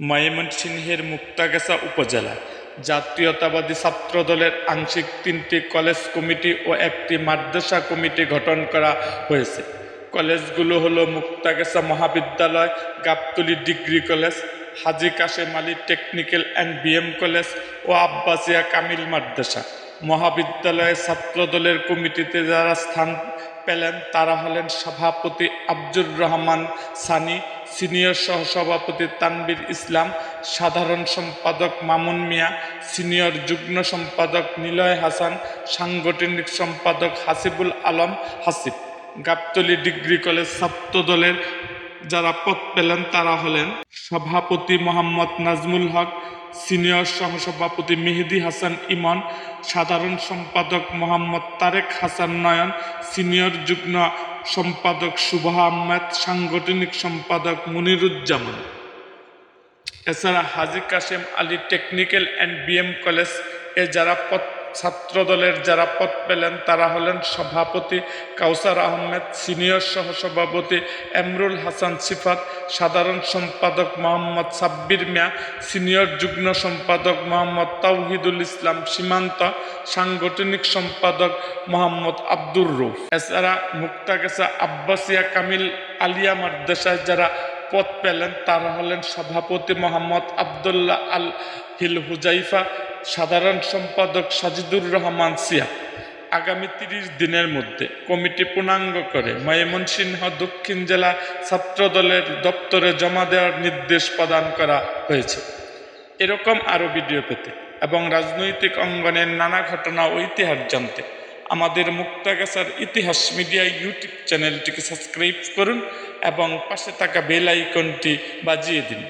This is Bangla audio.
ময়মনসিংহের মুক্তাগাছা উপজেলা। জাতীয়তাবাদী ছাত্রদলের আংশিক তিনটি কলেজ কমিটি ও একটি মাদ্রাসা কমিটি গঠন করা হয়েছে। কলেজগুলো হলো মুক্তাগাছা মহাবিদ্যালয়, Gabtali degree college, Haji Kashem Ali technical and BM college ও আব্বাসিয়া কামিল মাদ্রাসা। মহাবিদ্যালয়ের ছাত্রদলের কমিটিতে যারা স্থান পেলেন, তারা হলেন সভাপতি আব্দুর রহমান সানি সিনিয়র সহসভাপতি তানবির ইসলাম, সাধারণ সম্পাদক মামুন মিয়া, সিনিয়র যুগ্ম সম্পাদক নিলয় হাসান, সাংগঠনিক সম্পাদক হাসিবুল আলম হাসিব। গাবতলী ডিগ্রি কলেজ ছাত্র দলের যারা পদ পেলেন তারা হলেন সভাপতি মোহাম্মদ নাজমুল হক, সিনিয়র সহসভাপতি মেহেদি হাসান ইমন, সাধারণ সম্পাদক মোহাম্মদ তারেক হাসান নয়ন, সিনিয়র যুগ্ম সম্পাদক শুভ আহমেদ, সাংগঠনিক সম্পাদক মনিরুজ্জামান। এছাড়া Haji Kashem Ali technical and BM college এ যারা ছাত্রদলের যারা পদ পেলেন, তারা হলেন সভাপতি কাউসার আহমেদ, সিনিয়র সহসভাপতি এমরুল হাসান সিফাত, সাধারণ সম্পাদক মোহাম্মদ সাব্বির মিয়া, সিনিয়র যুগ্ম সম্পাদক মোহাম্মদ তাওহিদুল ইসলাম সীমান্ত, সাংগঠনিক সম্পাদক মোহাম্মদ আব্দুর রৌফ। এছাড়া মুক্তাগেছা আব্বাসিয়া কামিল, আলিয়া মাদ্রাসায় যারা পদ পেলেন, তারা হলেন সভাপতি মোহাম্মদ আবদুল্লাহ আল হিল হুজাইফা সাধারণ সম্পাদক সাজিদুর রহমান সিয়া আগামী তিরিশ দিনের মধ্যে কমিটি পূর্ণাঙ্গ করে ময়মনসিংহ দক্ষিণ জেলা ছাত্রদলের দপ্তরে জমা দেওয়ার নির্দেশ প্রদান করা হয়েছে। এরকম আরও ভিডিও পেতে এবং রাজনৈতিক অঙ্গনের নানা ঘটনা ও ইতিহাস জানতে আমাদের মুক্তাগাছার ইতিহাস মিডিয়া ইউটিউব চ্যানেলটিকে সাবস্ক্রাইব করুন এবং পাশে থাকা বেল আইকনটি বাজিয়ে দিন।